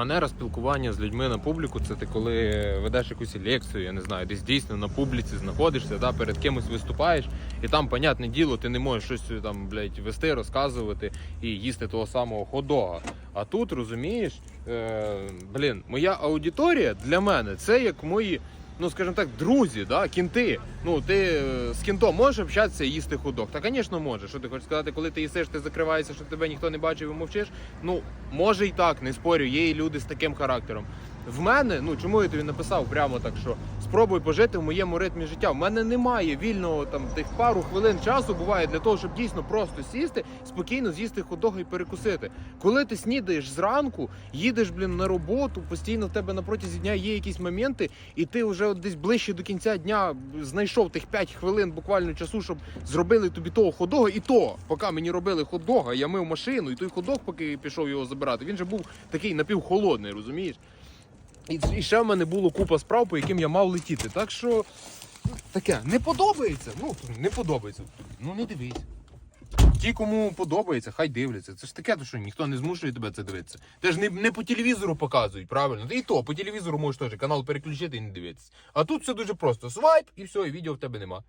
Манера спілкування з людьми на публіку це ти коли ведеш якусь лекцію, я не знаю, десь дійсно на публіці знаходишся, да, перед кимось виступаєш, і там, понятне діло, ти не можеш щось там, блядь, вести, розказувати і їсти того самого ходога. А тут розумієш, е, блін, моя аудиторія для мене це як мої. Ну, скажімо так, друзі, да, кінти. Ну, ти е, з кінтом можеш общатися і їсти ходок? Та, звісно, можеш. Що ти хочеш сказати, коли ти їсиш, ти закриваєшся, щоб тебе ніхто не бачив і мовчиш? Ну, може і так, не спорю, є і люди з таким характером. В мене, ну чому я тобі написав прямо так, що спробуй пожити в моєму ритмі життя. В мене немає вільного там тих пару хвилин часу буває для того, щоб дійсно просто сісти, спокійно з'їсти ходога і перекусити. Коли ти снідаєш зранку, їдеш, блін, на роботу, постійно в тебе на протязі дня є якісь моменти, і ти вже от десь ближче до кінця дня знайшов тих 5 хвилин буквально часу, щоб зробили тобі того ходога, і то, поки мені робили ходога, я мив машину, і той ходог, поки пішов його забирати, він же був такий напівхолодний, розумієш? І, і ще в мене було купа справ, по яким я мав летіти. Так що таке не подобається. Ну не подобається. Ну не дивись. Ті, кому подобається, хай дивляться. Це ж таке, то що ніхто не змушує тебе це дивитися. Те ж не, не по телевізору показують, правильно? І то по телевізору можеш теж канал переключити і не дивитися. А тут все дуже просто. Свайп і все, і відео в тебе нема.